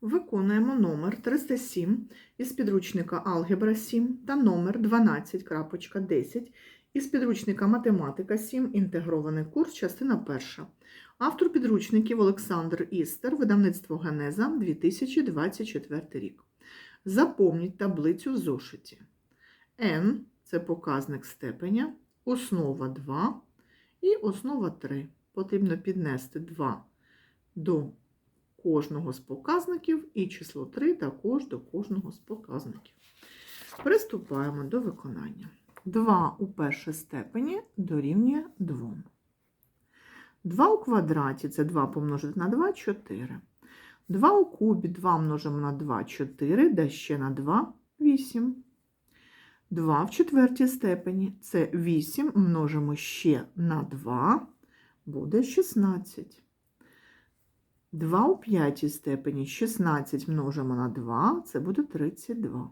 Виконуємо номер 307 із підручника Алгебра 7 та номер 12.10 із підручника Математика 7. Інтегрований курс, частина перша. Автор підручників Олександр Істер, видавництво Генеза 2024 рік. Заповніть таблицю в зошиті. n – це показник степеня, основа 2 і основа 3. Потрібно піднести 2 до кожного з показників і число 3 також до кожного з показників. Приступаємо до виконання. 2 у першій степені дорівнює 2. 2 у квадраті це 2 помножити на 2 4. 2 у кубі 2 множимо на 2 4, да ще на 2 8. 2 в четвертій степені це 8 множимо ще на 2, буде 16. 2 у п'ятій степені 16 множимо на 2, це буде 32.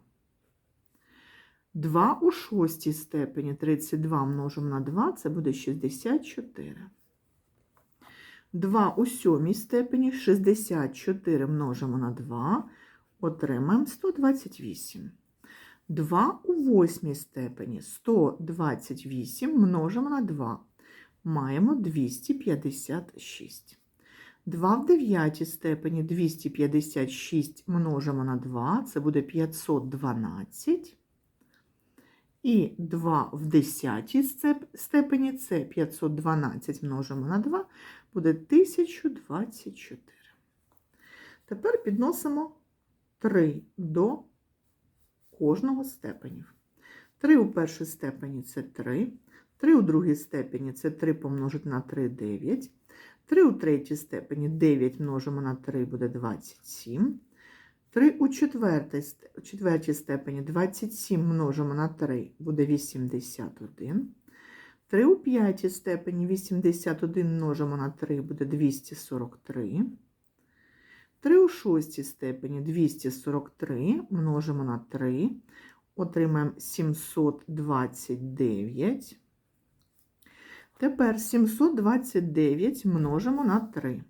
2 у шостій степені 32 множимо на 2, це буде 64. 2 у сьомій степені 64 множимо на 2, отримаємо 128. 2 у восьмій степені 128 множимо на 2, маємо 256. 2 в дев'ятій степені 256 множимо на 2, це буде 512. І 2 в десятій степені це 512 множимо на 2, буде 1024. Тепер підносимо 3 до кожного степенів. 3 у першій степені це 3, 3 у другій степені це 3 помножити на 3 9. 3 у третій степені 9 множимо на 3 буде 27. 3 у четвертій, степені 27 множимо на 3 буде 81. 3 у п'ятій степені 81 множимо на 3 буде 243. 3 у шостій степені 243 множимо на 3, отримаємо 729. Тепер 729 множимо на 3.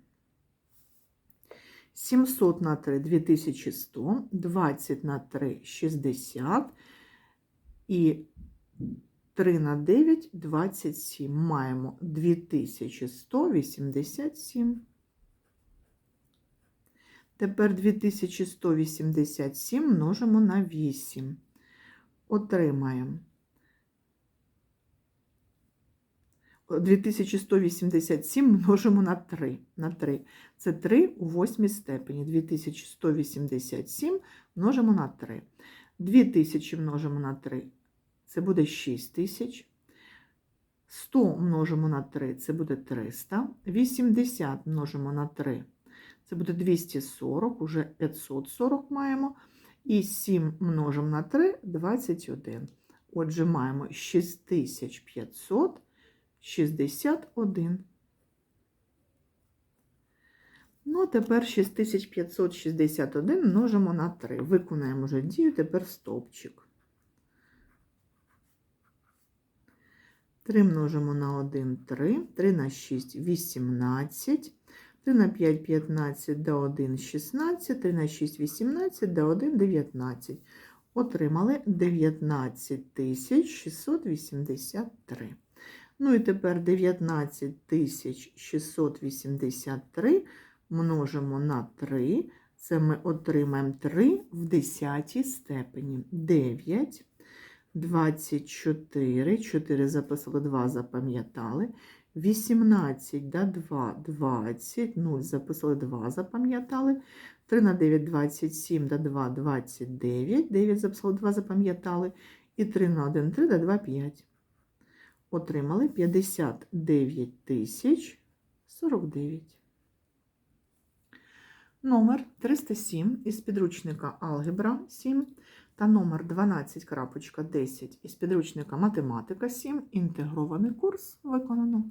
700 на 3 2100, 20 на 3 60 і 3 на 9 27. Маємо 2187. Тепер 2187 множимо на 8. Отримаємо 2187 множимо на 3. На 3. Це 3 у восьмій степені. 2187 множимо на 3. 2000 множимо на 3. Це буде 6000. 100 множимо на 3, це буде 300. 80 множимо на 3. Це буде 240, уже 540 маємо. І 7 множимо на 3 21. Отже, маємо 6561. Ну, а тепер 6561 множимо на 3. Виконаємо вже дію, тепер стовпчик. 3 множимо на 1 3, 3 на 6 18. 3 на 5 15 до 1 16, 3 на 6 18 до 1 19. Отримали 19 683. Ну і тепер 19 683 множимо на 3. Це ми отримаємо 3 в 10 степені. 9, 24, 4 записали, 2 запам'ятали. 18 да, 2, 20, 0 записали 2, запам'ятали. 3 на 9, 27, да, 2, 29, 9 записали 2, запам'ятали. І 3 на 1, 3, да, 2, 5. Отримали 59 тисяч 49. Номер 307 із підручника Алгебра 7 та номер 12.10 із підручника Математика 7. Інтегрований курс виконано.